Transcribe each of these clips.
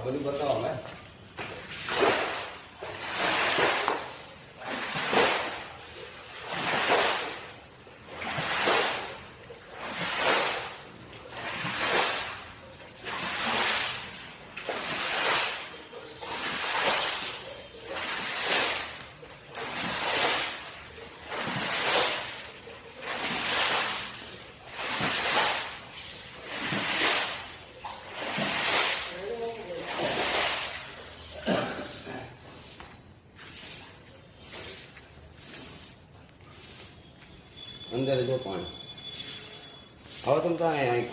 આ બધું બતાવો અંદર જો પાણી. હવે તમે તો અહીં અહીં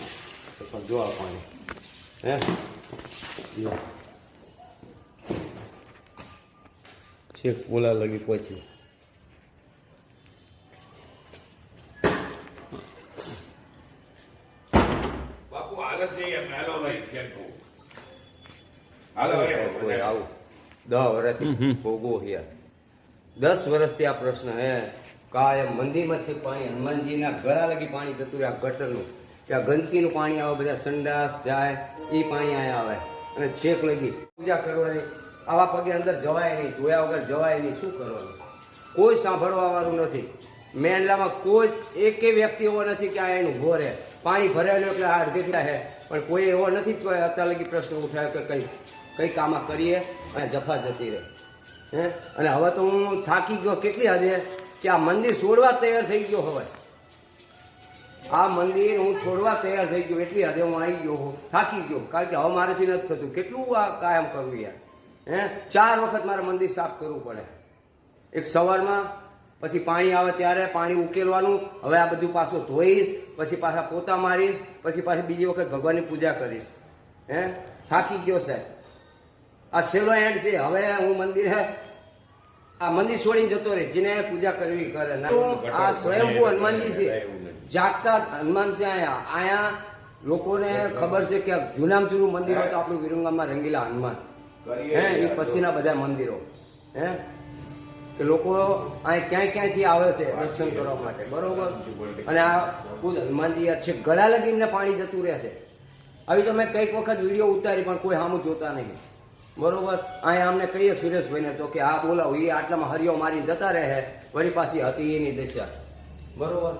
જો આ પાણી. હે? જો. છેક બોલા લગી પહોંચી બાપુ હાલત નહીં એમ. હાલો નહીં કેમ કહું આવું. દસ વર્ષથી હિયા દસ વર્ષથી આ પ્રશ્ન હે. કાયમ મંદિરમાં છે પાણી હનુમાનજીના ગળા લગી પાણી જતું રહે આ ગટરનું. ત્યાં ગંદકીનું પાણી આવે, બધા સંડાસ જાય એ પાણી અહીંયા આવે. અને છેક લગી પૂજા કરવાની. આવા પગે અંદર જવાય નહીં, ધોયા વગર જવાય નહીં, શું કરવાનું? કોઈ સાંભળવા વાળું નથી. મેંડલામાં કોઈ એકે વ્યક્તિ એવો નથી કે આ એનું ઘોરે પાણી ભરાયેલું એટલે આ અડધી હે. પણ કોઈ એવો નથી કે અત્યાર લગી પ્રશ્ન ઉઠાયો કે કંઈ કંઈ કામમાં કરીએ અને જફા જતી રહે. હે? અને હવે તો હું થાકી ગયો કેટલી હદે? કે આ મંદિર છોડવા તૈયાર થઈ ગયો હવે. આ મંદિર હું છોડવા તૈયાર થઈ ગયો એટલી હદે હું આવી ગયો હું, થાકી ગયો. કારણ કે હવે મારેથી નથી થતું. કેટલું આ કાયમ કરવું યાર? હે? ચાર વખત મારે મંદિર સાફ કરવું પડે. એક સવારમાં, પછી પાણી આવે ત્યારે પાણી ઉકેલવાનું, હવે આ બધું પાછું ધોઈશ, પછી પાછા પોતા મારીશ, પછી પાછી બીજી વખત ભગવાનની પૂજા કરીશ. હે? થાકી ગયો સાહેબ. આ છેલ્લો એન્ડ છે. હવે હું મંદિરે આ મંદિર છોડીને જતો રહે જેને પૂજા કરવી કરે. આ સ્વયંભૂ હનુમાનજી છે. જાગતા હનુમાન છે અહીંયા. અહીંયા લોકોને ખબર છે કે જુનામ જૂનું મંદિર હોય તો આપણું વિરંગામાં રંગીલા હનુમાન. હે એ પછીના બધા મંદિરો. હે? કે લોકો અહીં ક્યાંય ક્યાંયથી આવે છે દર્શન કરવા માટે બરોબર? અને આ ખુદ હનુમાનજી યાર છે ગળા લગીને પાણી જતું રહે છે. આવી તો મેં કંઈક વખત વીડિયો ઉતારી પણ કોઈ સામું જોતા નહીં. બરોબર? અહીંયા અમને કહીએ સુરેશભાઈને તો કે આ બોલાવો. એ આટલામાં હરિયો મારી જતા રહે વળી પાછી હતી એની દશા. બરોબર.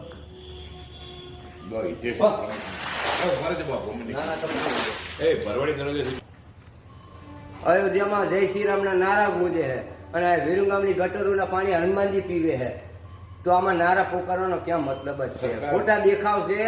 અયોધ્યામાં જય શ્રી રામના નારા ગુંજે છે અને આ વિરુંગામની ગટરોના પાણી હનુમાનજી પીવે છે. તો આમાં નારા પોકારવાનો ક્યાં મતલબ જ છે? ખોટા દેખાવ છે.